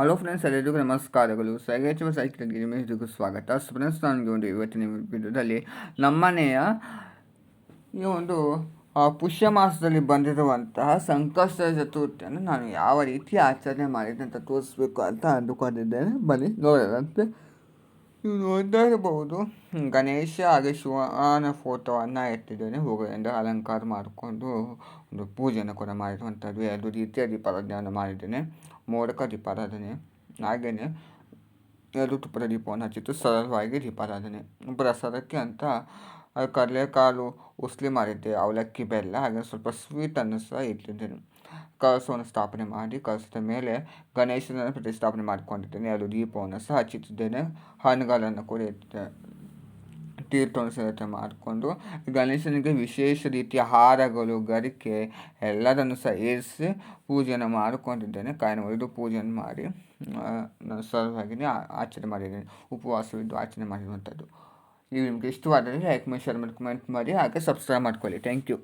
Hello friends, ಎಲ್ಲರಿಗೂ ನಮಸ್ಕಾರಗಳು ಸೈಗೇಚವ ಸೈಕಲ್ಗೆ ನಿಮಗೆ ಸ್ವಾಗತ. ಫ್ರೆಂಡ್ಸ್ ನನಗೆ ಒಂದು ಇವತ್ತಿನ ವಿಡಿಯೋದಲ್ಲಿ ನಮ್ಮನೆಯ ಈ ಒಂದು ಪುಷ್ಯ ಮಾಸದಲ್ಲಿ ಬಂದಿರುವಂತಹ ಸಂಕಷ್ಟ ಚತುರ್ಥಿಯನ್ನು ನಾನು ಯಾವ ರೀತಿ ಆಚರಣೆ ಮಾಡಿದೆ ಅಂತ ತೋರಿಸ್ಬೇಕು ಅಂತ ಅಂದುಕೊಂಡಿದ್ದೇನೆ. ಬನ್ನಿ ನೋಡೋದಂತೆ ನೋಡ್ತಾ ಇರಬಹುದು ಗಣೇಶ ಹಾಗೆ ಶಿವನ ಫೋಟೋವನ್ನು ಎತ್ತಿದ್ದೇನೆ. ಹೂಗಳಿಂದ ಅಲಂಕಾರ ಮಾಡಿಕೊಂಡು ಒಂದು ಪೂಜೆಯನ್ನು ಕೂಡ ಮಾಡಿರುವಂಥದ್ದು. ಎರಡು ರೀತಿಯ ದೀಪಾರಾಧನೆಯನ್ನು ಮಾಡಿದ್ದೇನೆ. ಮೋಡಕ ದೀಪಾರಾಧನೆ. ಹಾಗೆಯೇ ಎರಡು ತುಪ್ಪದ ದೀಪವನ್ನು ಹಚ್ಚಿತ್ತು ಸರಳವಾಗಿ ದೀಪಾರಾಧನೆ. ಪ್ರಸಾದಕ್ಕೆ ಅಂತ ಕಡಲೆಕಾಳು ಉಸ್ಲಿ ಮಾಡಿದ್ದೆ ಅವಲಕ್ಕಿ ಬೆಲ್ಲ, ಹಾಗೆ ಸ್ವಲ್ಪ ಸ್ವೀಟನ್ನು ಸಹ ಇಟ್ಟಿದ್ದೇನೆ. ಕಳಸವನ್ನು ಸ್ಥಾಪನೆ ಮಾಡಿ ಕಳಸದ ಮೇಲೆ ಗಣೇಶನನ್ನು ಪ್ರತಿಷ್ಠಾಪನೆ ಮಾಡಿಕೊಂಡಿದ್ದೇನೆ. ಎರಡು ದೀಪವನ್ನು ಸಹ ಹಚ್ಚುತ್ತಿದ್ದೇನೆ ಹಣ್ಣುಗಳನ್ನು ಕೂಡ ಇಟ್ಟಿದ್ದೆ. ತೀರ್ಥವನ್ನು ಸಿದ್ಧತೆ ಮಾಡಿಕೊಂಡು ಗಣೇಶನಿಗೆ ವಿಶೇಷ ರೀತಿಯ ಹಾರಗಳು, ಗರಿಕೆ ಎಲ್ಲದನ್ನು ಸಹ ಏರಿಸಿ ಪೂಜೆಯನ್ನು ಮಾಡಿಕೊಂಡಿದ್ದೇನೆ. ಕಾಯಿನ ಒಡೆದು ಪೂಜೆಯನ್ನು ಮಾಡಿ ನಾನು ಸರಳವಾಗಿ ಆ- ಆಚರಣೆ ಮಾಡಿದ್ದೇನೆ. ಉಪವಾಸವಿದ್ದು ಆಚರಣೆ ಮಾಡಿರುವಂಥದ್ದು. ಇದು ನಿಮಗೆ ಇಷ್ಟವಾದರೆ ಲೈಕ್ ಮಾಡಿ ಶೇರ್ ಮಾಡಿ ಕಮೆಂಟ್ ಮಾಡಿ ಹಾಗೆ ಸಬ್ಸ್ಕ್ರೈಬ್ ಮಾಡ್ಕೊಳ್ಳಿ ಥ್ಯಾಂಕ್ ಯು